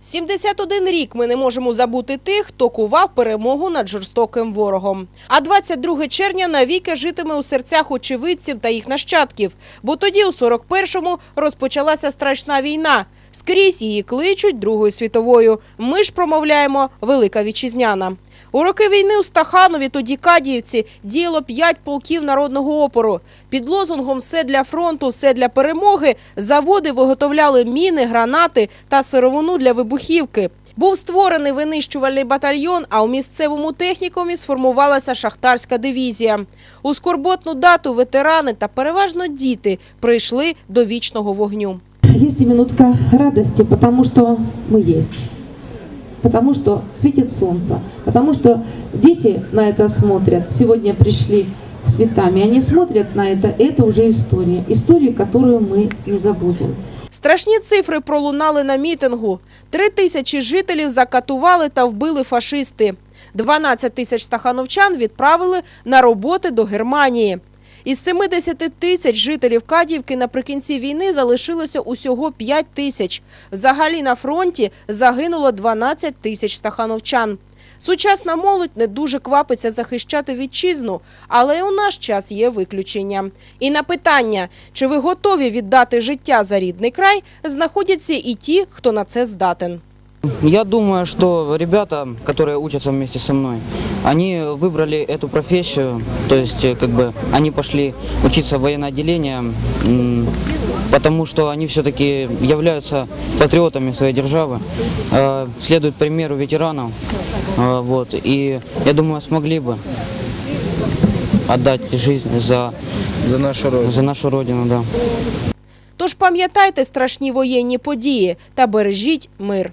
71 рік ми не можемо забути тих, хто кував перемогу над жорстоким ворогом. А 22 червня навіки житиме у серцях очевидців та їх нащадків. Бо тоді, у 41-му, розпочалася страшна війна. Скрізь її кличуть Другою світовою. Ми ж промовляємо Велика Вітчизняна. У роки війни у Стаханові, тоді Кадіївці, діяло п'ять полків народного опору. Під лозунгом «Все для фронту, все для перемоги» заводи виготовляли міни, гранати та сировину для вибухівки. Був створений винищувальний батальйон, а у місцевому технікумі сформувалася шахтарська дивізія. У скорботну дату ветерани та переважно діти прийшли до вічного вогню. Есть и минутка радости, потому что мы есть. Потому что светит солнце. Потому что дети на это смотрят. Сегодня пришли с цветами. Они смотрят на это. Это уже история. История, которую мы не забудем. Страшні цифри пролунали на мітингу. Три тисячі жителів закатували та вбили фашисти. 12 тисяч стахановчан відправили на роботи до Германії. Із 70 тисяч жителів Кадівки наприкінці війни залишилося усього 5 тисяч. Взагалі на фронті загинуло 12 тисяч стахановчан. Сучасна молодь не дуже квапиться захищати вітчизну, але й у наш час є виключення. І на питання, чи ви готові віддати життя за рідний край, знаходяться і ті, хто на це здатен. Я думаю, что ребята, которые учатся вместе со мной, они выбрали эту профессию, то есть э, как бы они пошли учиться в военное отделение, м, потому что они все-таки являются патриотами своей державы, э, следуют примеру ветеранов, э, вот, и я думаю, смогли бы отдать жизнь за, За нашу родину. за нашу родину, да. Тож пам'ятайте страшні воєнні події та бережіть мир.